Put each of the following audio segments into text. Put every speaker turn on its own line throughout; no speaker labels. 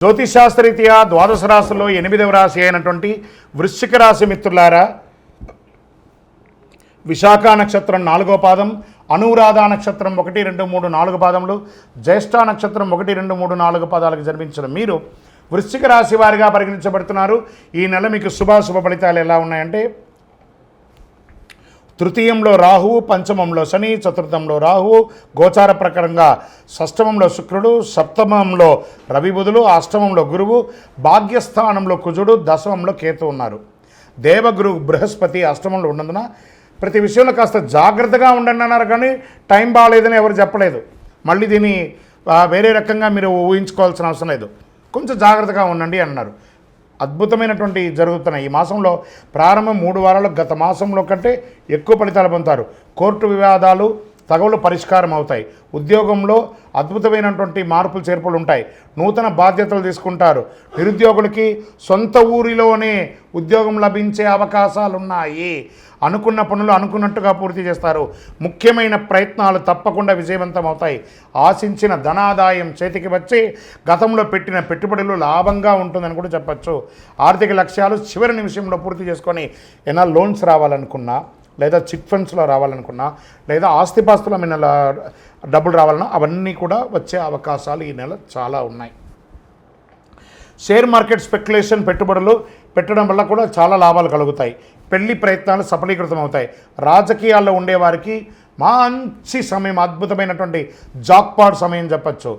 జ్యోతిషాస్త్రరీత్యా ద్వాదశ రాశుల్లో ఎనిమిదవ రాశి అయినటువంటి వృశ్చిక రాశి మిత్రులారా విశాఖ నక్షత్రం నాలుగో పాదం అనురాధ నక్షత్రం ఒకటి రెండు మూడు నాలుగు పాదములు జ్యేష్ఠ నక్షత్రం ఒకటి రెండు మూడు నాలుగు పాదాలకు జన్మించిన మీరు వృశ్చిక రాశి వారిగా పరిగణించబడుతున్నారు. ఈ నెల మీకు శుభాశుభ ఫలితాలు ఎలా ఉన్నాయంటే తృతీయంలో రాహువు పంచమంలో శని చతుర్థంలో రాహువు గోచార ప్రకారంగా షష్టమంలో శుక్రుడు సప్తమంలో రవిబుధులు అష్టమంలో గురువు భాగ్యస్థానంలో కుజుడు దశమంలో కేతు ఉన్నారు. దేవగురు బృహస్పతి అష్టమంలో ఉన్నందున ప్రతి విషయంలో కాస్త జాగ్రత్తగా ఉండండి అన్నారు కానీ టైం బాగాలేదని ఎవరు చెప్పలేదు. మళ్ళీ దీన్ని వేరే రకంగా మీరు ఊహించుకోవాల్సిన అవసరం లేదు. కొంచెం జాగ్రత్తగా ఉండండి అన్నారు. అద్భుతమైనటువంటి జరుగుతున్నాయి. ఈ మాసంలో ప్రారంభం మూడు వారాలు గత మాసంలో కంటే ఎక్కువ ఫలితాలు పొందుతారు. కోర్టు వివాదాలు తగవులు పరిష్కారం అవుతాయి. ఉద్యోగంలో అద్భుతమైనటువంటి మార్పులు చేర్పులు ఉంటాయి. నూతన బాధ్యతలు తీసుకుంటారు. నిరుద్యోగులకి సొంత ఊరిలోనే ఉద్యోగం లభించే అవకాశాలు ఉన్నాయి అనుకున్న పనులు అనుకున్నట్టుగా పూర్తి చేస్తారు. ముఖ్యమైన ప్రయత్నాలు తప్పకుండా విజయవంతం అవుతాయి ఆశించిన ధనాదాయం చేతికి వచ్చి గతంలో పెట్టిన పెట్టుబడులు లాభంగా ఉంటుందని కూడా చెప్పచ్చు. ఆర్థిక లక్ష్యాలు చివరి నిమిషంలో పూర్తి చేసుకొని ఏమైనా లోన్స్ రావాలనుకున్నా లేదా చిట్ ఫండ్స్లో రావాలనుకున్నా లేదా ఆస్తిపాస్తుల మీద డబ్బులు రావాలన్నా అవన్నీ కూడా వచ్చే అవకాశాలు ఈ నెల చాలా ఉన్నాయి. షేర్ మార్కెట్ స్పెక్యులేషన్ పెట్టుబడులు పెట్టడం వల్ల కూడా చాలా లాభాలు కలుగుతాయి. పెళ్ళి ప్రయత్నాలు సఫలీకృతం అవుతాయి రాజకీయాల్లో ఉండేవారికి మంచి సమయం అద్భుతమైనటువంటి జాక్పాడ్ సమయం చెప్పచ్చు.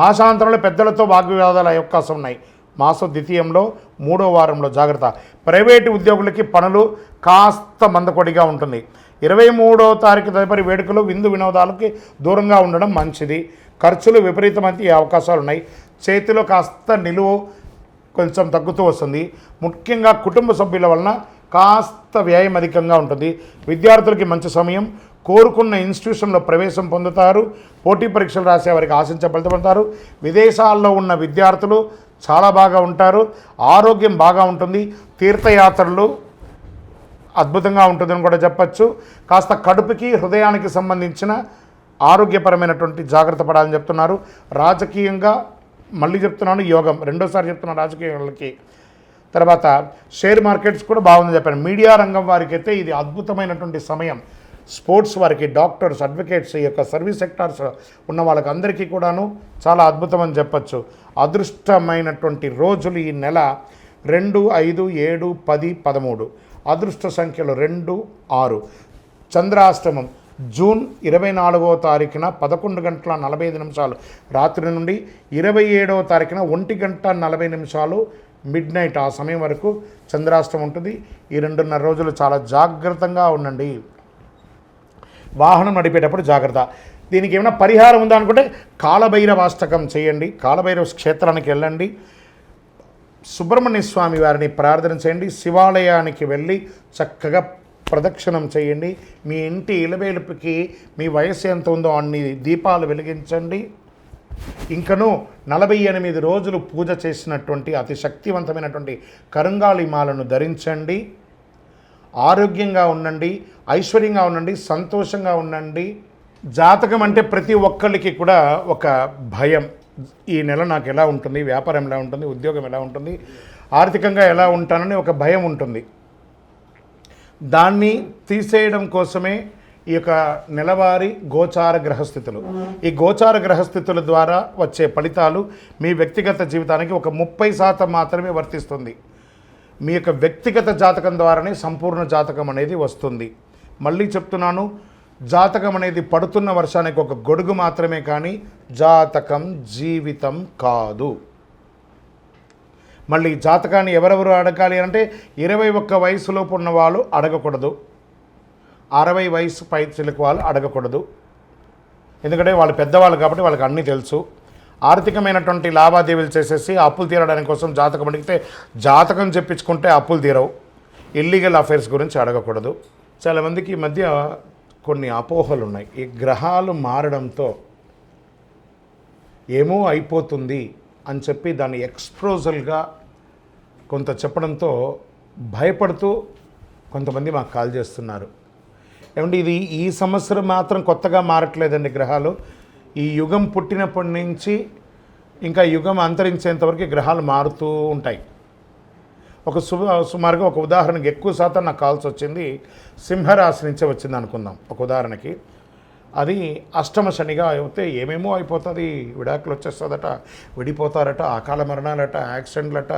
మాసాంతరంలో పెద్దలతో వాగ్వివాదాలు అయ్యే అవకాశం ఉన్నాయి. మాసం ద్వితీయంలో మూడో వారంలో జాగ్రత్త. ప్రైవేటు ఉద్యోగులకి పనులు కాస్త మందకొడిగా ఉంటుంది. ఇరవై మూడో తారీఖు తదుపరి వేడుకలు విందు వినోదాలకి దూరంగా ఉండడం మంచిది. ఖర్చులు విపరీతమైన అవకాశాలు ఉన్నాయి. చేతిలో కాస్త నిలువు కొంచెం తగ్గుతూ వస్తుంది. ముఖ్యంగా కుటుంబ సభ్యుల వలన కాస్త వ్యయం అధికంగా ఉంటుంది. విద్యార్థులకి మంచి సమయం. కోరుకున్న ఇన్స్టిట్యూషన్లో ప్రవేశం పొందుతారు. పోటీ పరీక్షలు రాసే వారికి ఆశించే విదేశాల్లో ఉన్న విద్యార్థులు చాలా బాగా ఉంటారు. ఆరోగ్యం బాగా ఉంటుంది. తీర్థయాత్రలు అద్భుతంగా ఉంటుందని కూడా చెప్పచ్చు. కాస్త కడుపుకి హృదయానికి సంబంధించిన ఆరోగ్యపరమైనటువంటి జాగ్రత్త పడాలని చెప్తున్నారు. రాజకీయంగా మళ్ళీ చెప్తున్నాను యోగం. రెండోసారి చెప్తున్నాను రాజకీయాలకి. తర్వాత షేర్ మార్కెట్స్ కూడా బాగుందని చెప్పాను. మీడియా రంగం వారికైతే ఇది అద్భుతమైనటువంటి సమయం. స్పోర్ట్స్ వారికి డాక్టర్స్ అడ్వకేట్స్ ఈ యొక్క సర్వీస్ సెక్టార్స్ ఉన్న వాళ్ళకి అందరికీ కూడాను చాలా అద్భుతం అని చెప్పచ్చు. అదృష్టమైనటువంటి రోజులు ఈ నెల రెండు ఐదు ఏడు పది పదమూడు. అదృష్ట సంఖ్యలు రెండు ఆరు. చంద్రాష్టమం జూన్ ఇరవై నాలుగవ తారీఖున పదకొండు గంటల నలభై ఐదు నిమిషాలు. రాత్రి నుండి ఇరవై ఏడవ తారీఖున ఒంటి గంట నలభై నిమిషాలు మిడ్ నైట్ ఆ సమయం వరకు చంద్రాష్టం ఉంటుంది. ఈ రెండున్నర రోజులు చాలా జాగ్రత్తగా ఉండండి. వాహనం నడిపేటప్పుడు జాగ్రత్త. దీనికి ఏమైనా పరిహారం ఉందా అనుకుంటే కాలభైరవాస్తకం చేయండి. కాలభైరవ క్షేత్రానికి వెళ్ళండి. సుబ్రహ్మణ్య స్వామి వారిని ప్రార్థన చేయండి. శివాలయానికి వెళ్ళి చక్కగా ప్రదక్షిణం చేయండి. మీ ఇంటి ఇలవేలుపుకి మీ వయసు ఎంత ఉందో అన్ని దీపాలు వెలిగించండి. ఇంకను నలభై ఎనిమిది రోజులు పూజ చేసినటువంటి అతి శక్తివంతమైనటువంటి కరుంగాళి మాలను ధరించండి. ఆరోగ్యంగా ఉండండి ఐశ్వర్యంగా ఉండండి సంతోషంగా ఉండండి. జాతకం అంటే ప్రతి ఒక్కరికి కూడా ఒక భయం. ఈ నెల నాకు ఎలా ఉంటుంది వ్యాపారం ఎలా ఉంటుంది ఉద్యోగం ఎలా ఉంటుంది ఆర్థికంగా ఎలా ఉంటానని ఒక భయం ఉంటుంది. దాన్ని తీసేయడం కోసమే ఈ యొక్క నెలవారీ గోచార గ్రహస్థితులు. ఈ గోచార గ్రహస్థితుల ద్వారా వచ్చే ఫలితాలు మీ వ్యక్తిగత జీవితానికి ఒక ముప్పై శాతం మాత్రమే వర్తిస్తుంది. మీ యొక్క వ్యక్తిగత జాతకం ద్వారానే సంపూర్ణ జాతకం అనేది వస్తుంది. మళ్ళీ చెప్తున్నాను జాతకం అనేది పడుతున్న వర్షానికి ఒక గొడుగు మాత్రమే కానీ జాతకం జీవితం కాదు. మళ్ళీ జాతకాన్ని ఎవరెవరు అడగాలి అంటే ఇరవై ఒక్క వయసులోపు ఉన్న వాళ్ళు అడగకూడదు. అరవై వయసు పై చిలుకు వాళ్ళు అడగకూడదు. ఎందుకంటే వాళ్ళు పెద్దవాళ్ళు కాబట్టి వాళ్ళకి అన్నీ తెలుసు. ఆర్థికమైనటువంటి లావాదేవీలు చేసేసి అప్పులు తీరడానికి కోసం జాతకం అడిగితే జాతకం చెప్పించుకుంటే అప్పులు తీరవు. ఇల్లీగల్ అఫైర్స్ గురించి అడగకూడదు. చాలామందికి ఈ మధ్య కొన్ని అపోహలు ఉన్నాయి. ఈ గ్రహాలు మారడంతో ఏమో అయిపోతుంది అని చెప్పి దాన్ని ఎక్స్ప్రోజల్గా కొంత చెప్పడంతో భయపడుతూ కొంతమంది మాకు కాల్ చేస్తున్నారు. ఏమంటే ఇది ఈ సంవత్సరం మాత్రం కొత్తగా మారట్లేదండి గ్రహాలు. ఈ యుగం పుట్టినప్పటి నుంచి ఇంకా యుగం అంతరించేంతవరకు గ్రహాలు మారుతూ ఉంటాయి. ఒక సు సుమారుగా ఒక ఉదాహరణకి ఎక్కువ శాతం నాకు కావాల్సి వచ్చింది సింహరాశి నుంచే వచ్చింది అనుకుందాం. ఒక ఉదాహరణకి అది అష్టమ శనిగా అయితే ఏమేమో అయిపోతుంది విడాకులు వచ్చేస్తుందట విడిపోతారట అకాల మరణాలట యాక్సిడెంట్లట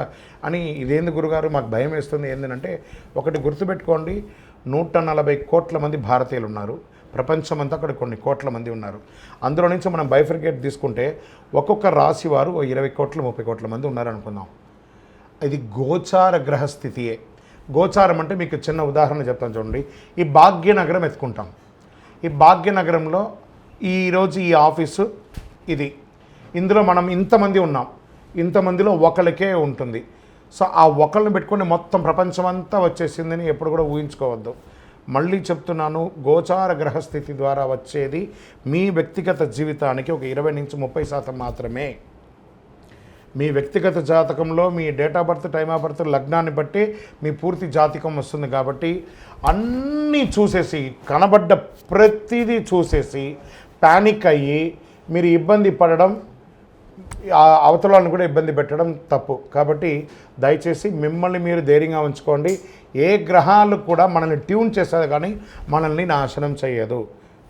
అని ఇదేంది గురుగారు మాకు భయం వేస్తుంది ఏంటంటే ఒకటి గుర్తుపెట్టుకోండి నూట నలభై కోట్ల మంది భారతీయులు ఉన్నారు ప్రపంచమంతా అక్కడ కొన్ని కోట్ల మంది ఉన్నారు. అందులో నుంచి మనం బైఫర్గేట్ తీసుకుంటే ఒక్కొక్క రాశి వారు ఓ ఇరవై కోట్ల ముప్పై కోట్ల మంది ఉన్నారు అనుకుందాం ఇది గోచార గ్రహస్థితియే. గోచారం అంటే మీకు చిన్న ఉదాహరణ చెప్తాను చూడండి. ఈ భాగ్యనగరం ఎత్తుకుంటాం. ఈ భాగ్యనగరంలో ఈరోజు ఈ ఆఫీసు ఇది. ఇందులో మనం ఇంతమంది ఉన్నాం. ఇంతమందిలో ఒకరికే ఉంటుంది. సో ఆ ఒకళ్ళని పెట్టుకుని మొత్తం ప్రపంచమంతా వచ్చేసిందని ఎప్పుడు కూడా ఊహించుకోవద్దు. మళ్ళీ చెప్తున్నాను గోచార గ్రహస్థితి ద్వారా వచ్చేది మీ వ్యక్తిగత జీవితానికి ఒక ఇరవై నుంచి ముప్పై శాతం మాత్రమే. మీ వ్యక్తిగత జాతకంలో మీ date of birth time of birth లగ్నాన్ని బట్టి మీ పూర్తి జాతకం వస్తుంది కాబట్టి అన్నీ చూసేసి కనబడ్డ ప్రతిదీ చూసేసి ప్యానిక్ అయ్యి మీరు ఇబ్బంది పడడం అవతలాలను కూడా ఇబ్బంది పెట్టడం తప్పు. కాబట్టి దయచేసి మిమ్మల్ని మీరు ధైర్యంగా ఉంచుకోండి. ఏ గ్రహాలు కూడా మనల్ని ట్యూన్ చేసేది కానీ మనల్ని నాశనం చేయదు.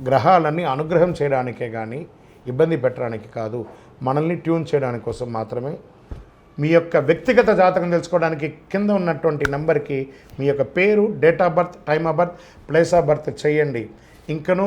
గ్రహాలన్నీ అనుగ్రహం చేయడానికే కానీ ఇబ్బంది పెట్టడానికి కాదు. మనల్ని ట్యూన్ చేయడానికి కోసం మాత్రమే. మీ యొక్క వ్యక్తిగత జాతకం తెలుసుకోవడానికి కింద ఉన్నటువంటి నెంబర్కి మీ యొక్క పేరు date of birth time of birth place of birth చేయండి. ఇంకను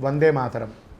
వందే మాతరం.